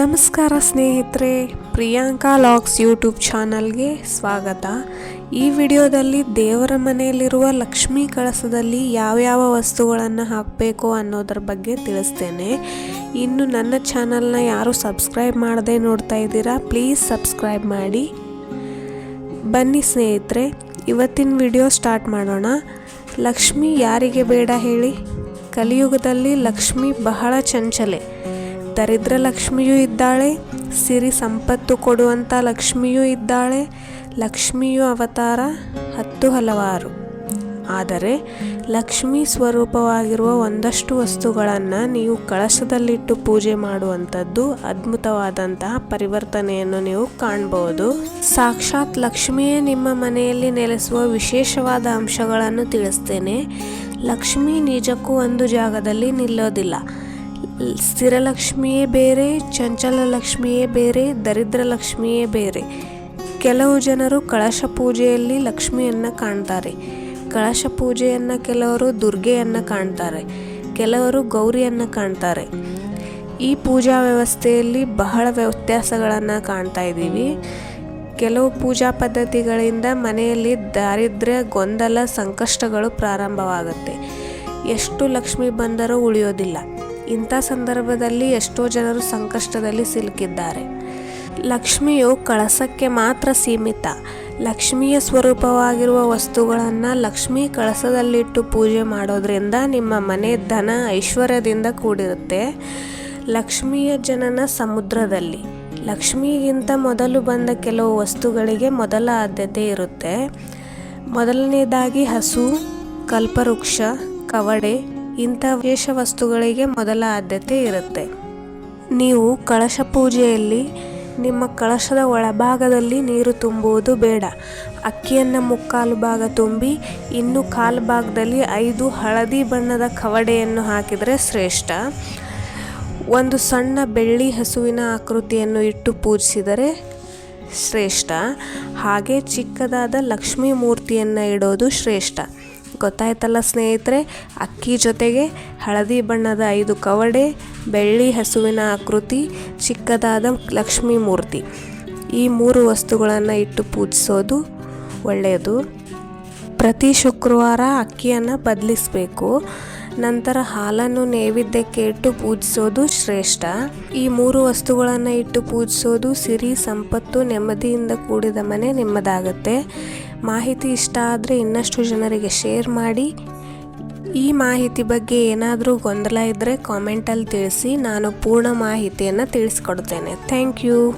ನಮಸ್ಕಾರ ಸ್ನೇಹಿತರೆ, Priyanka LOX YouTube ಚಾನಲ್ಗೆ ಸ್ವಾಗತ. ಈ ವಿಡಿಯೋದಲ್ಲಿ ದೇವರ ಮನೆಯಲ್ಲಿರುವ ಲಕ್ಷ್ಮೀ ಕಳಸದಲ್ಲಿ ಯಾವ್ಯಾವ ವಸ್ತುಗಳನ್ನು ಹಾಕಬೇಕು ಅನ್ನೋದ್ರ ಬಗ್ಗೆ ತಿಳಿಸ್ತೇನೆ. ಇನ್ನು ನನ್ನ ಚಾನಲ್ನ ಯಾರು ಸಬ್ಸ್ಕ್ರೈಬ್ ಮಾಡದೆ ನೋಡ್ತಾ ಇದ್ದೀರಾ, ಪ್ಲೀಸ್ ಸಬ್ಸ್ಕ್ರೈಬ್ ಮಾಡಿ. ಬನ್ನಿ ಸ್ನೇಹಿತರೆ, ಇವತ್ತಿನ ವಿಡಿಯೋ ಸ್ಟಾರ್ಟ್ ಮಾಡೋಣ. ಲಕ್ಷ್ಮಿ ಯಾರಿಗೆ ಬೇಡ ಹೇಳಿ? ಕಲಿಯುಗದಲ್ಲಿ ಲಕ್ಷ್ಮಿ ಬಹಳ ಚಂಚಲೆ. ದರಿದ್ರ ಲಕ್ಷ್ಮಿಯೂ ಇದ್ದಾಳೆ, ಸಿರಿ ಸಂಪತ್ತು ಕೊಡುವಂಥ ಲಕ್ಷ್ಮಿಯೂ ಇದ್ದಾಳೆ, ಲಕ್ಷ್ಮಿಯು ಅವತಾರ ಹತ್ತು ಹಲವಾರು. ಆದರೆ ಲಕ್ಷ್ಮಿ ಸ್ವರೂಪವಾಗಿರುವ ಒಂದಷ್ಟು ವಸ್ತುಗಳನ್ನು ನೀವು ಕಳಶದಲ್ಲಿಟ್ಟು ಪೂಜೆ ಮಾಡುವಂಥದ್ದು ಅದ್ಭುತವಾದಂತಹ ಪರಿವರ್ತನೆಯನ್ನು ನೀವು ಕಾಣಬಹುದು ಸಾಕ್ಷಾತ್ ಲಕ್ಷ್ಮಿಯೇ ನಿಮ್ಮ ಮನೆಯಲ್ಲಿ ನೆಲೆಸುವ ವಿಶೇಷವಾದ ಅಂಶಗಳನ್ನು ತಿಳಿಸ್ತೇನೆ. ಲಕ್ಷ್ಮಿ ನಿಜಕ್ಕೂ ಒಂದು ಜಾಗದಲ್ಲಿ ನಿಲ್ಲೋದಿಲ್ಲ. ಸ್ಥಿರಲಕ್ಷ್ಮಿಯೇ ಬೇರೆ ಚಂಚಲ ಲಕ್ಷ್ಮಿಯೇ ಬೇರೆ ದರಿದ್ರ ಲಕ್ಷ್ಮಿಯೇ ಬೇರೆ. ಕೆಲವು ಜನರು ಕಳಶ ಪೂಜೆಯಲ್ಲಿ ಲಕ್ಷ್ಮಿಯನ್ನು ಕಾಣ್ತಾರೆ. ಕಳಶ ಪೂಜೆಯನ್ನು ಕೆಲವರು ದುರ್ಗೆಯನ್ನು ಕಾಣ್ತಾರೆ. ಕೆಲವರು ಗೌರಿಯನ್ನು ಕಾಣ್ತಾರೆ. ಈ ಪೂಜಾ ವ್ಯವಸ್ಥೆಯಲ್ಲಿ ಬಹಳ ವ್ಯತ್ಯಾಸಗಳನ್ನು ಕಾಣ್ತಾ ಇದ್ದೀವಿ. ಕೆಲವು ಪೂಜಾ ಪದ್ಧತಿಗಳಿಂದ ಮನೆಯಲ್ಲಿ ದಾರಿದ್ರ್ಯ, ಗೊಂದಲ, ಸಂಕಷ್ಟಗಳು ಪ್ರಾರಂಭವಾಗುತ್ತೆ. ಎಷ್ಟು ಲಕ್ಷ್ಮಿ ಬಂದರೂ ಉಳಿಯೋದಿಲ್ಲ. ಇಂಥ ಸಂದರ್ಭದಲ್ಲಿ ಎಷ್ಟೋ ಜನರು ಸಂಕಷ್ಟದಲ್ಲಿ ಸಿಲುಕಿದ್ದಾರೆ. ಲಕ್ಷ್ಮಿಯು ಕಳಸಕ್ಕೆ ಮಾತ್ರ ಸೀಮಿತ. ಲಕ್ಷ್ಮಿಯ ಸ್ವರೂಪವಾಗಿರುವ ವಸ್ತುಗಳನ್ನು ಲಕ್ಷ್ಮಿ ಕಳಸದಲ್ಲಿಟ್ಟು ಪೂಜೆ ಮಾಡೋದ್ರಿಂದ ನಿಮ್ಮ ಮನೆ ಧನ ಐಶ್ವರ್ಯದಿಂದ ಕೂಡಿರುತ್ತೆ. ಲಕ್ಷ್ಮಿಯ ಜನನ ಸಮುದ್ರದಲ್ಲಿ. ಲಕ್ಷ್ಮಿಗಿಂತ ಮೊದಲು ಬಂದ ಕೆಲವು ವಸ್ತುಗಳಿಗೆ ಮೊದಲ ಆದ್ಯತೆ ಇರುತ್ತೆ. ಮೊದಲನೇದಾಗಿ ಹಸು, ಕಲ್ಪವೃಕ್ಷ, ಕವಡೆ ಇಂಥ ವಿಶೇಷ ವಸ್ತುಗಳಿಗೆ ಮೊದಲ ಆದ್ಯತೆ ಇರುತ್ತೆ. ನೀವು ಕಳಶ ಪೂಜೆಯಲ್ಲಿ, ನಿಮ್ಮ ಕಳಶದ ಒಳಭಾಗದಲ್ಲಿ ನೀರು ತುಂಬುವುದು ಬೇಡ. ಅಕ್ಕಿಯನ್ನು ಮುಕ್ಕಾಲು ಭಾಗ ತುಂಬಿ, ಇನ್ನು ಕಾಲು ಭಾಗದಲ್ಲಿ ಐದು ಹಳದಿ ಬಣ್ಣದ ಕವಡೆಯನ್ನು ಹಾಕಿದರೆ ಶ್ರೇಷ್ಠ. ಒಂದು ಸಣ್ಣ ಬೆಳ್ಳಿ ಹಸುವಿನ ಆಕೃತಿಯನ್ನು ಇಟ್ಟು ಪೂಜಿಸಿದರೆ ಶ್ರೇಷ್ಠ. ಹಾಗೆ ಚಿಕ್ಕದಾದ ಲಕ್ಷ್ಮೀ ಮೂರ್ತಿಯನ್ನು ಇಡೋದು ಶ್ರೇಷ್ಠ. ಗೊತ್ತಾಯ್ತಲ್ಲ ಸ್ನೇಹಿತರೆ? ಅಕ್ಕಿ ಜೊತೆಗೆ ಹಳದಿ ಬಣ್ಣದ ಐದು ಕವಡೆ, ಬೆಳ್ಳಿ ಹಸುವಿನ ಆಕೃತಿ, ಚಿಕ್ಕದಾದ ಲಕ್ಷ್ಮೀ ಮೂರ್ತಿ. ಈ ಮೂರು ವಸ್ತುಗಳನ್ನು ಇಟ್ಟು ಪೂಜಿಸೋದು ಒಳ್ಳೆಯದು. ಪ್ರತಿ ಶುಕ್ರವಾರ ಅಕ್ಕಿಯನ್ನು ಬದಲಿಸಬೇಕು. ನಂತರ ಹಾಲನ್ನು ನೈವೇದ್ಯಕ್ಕೆ ಇಟ್ಟು ಪೂಜಿಸೋದು ಶ್ರೇಷ್ಠ. ಈ ಮೂರು ವಸ್ತುಗಳನ್ನು ಇಟ್ಟು ಪೂಜಿಸೋದು ಸಿರಿ, ಸಂಪತ್ತು, ನೆಮ್ಮದಿಯಿಂದ ಕೂಡಿದ ಮನೆ ನೆಮ್ಮದಾಗುತ್ತೆ. ಮಾಹಿತಿ ಇಷ್ಟ ಆದರೆ ಇನ್ನಷ್ಟು ಜನರಿಗೆ ಶೇರ್ ಮಾಡಿ. ಈ ಮಾಹಿತಿ ಬಗ್ಗೆ ಏನಾದರೂ ಗೊಂದಲ ಇದ್ದರೆ ಕಾಮೆಂಟಲ್ಲಿ ತಿಳಿಸಿ, ನಾನು ಪೂರ್ಣ ಮಾಹಿತಿಯನ್ನು ತಿಳಿಸ್ಕೊಡ್ತೇನೆ. Thank you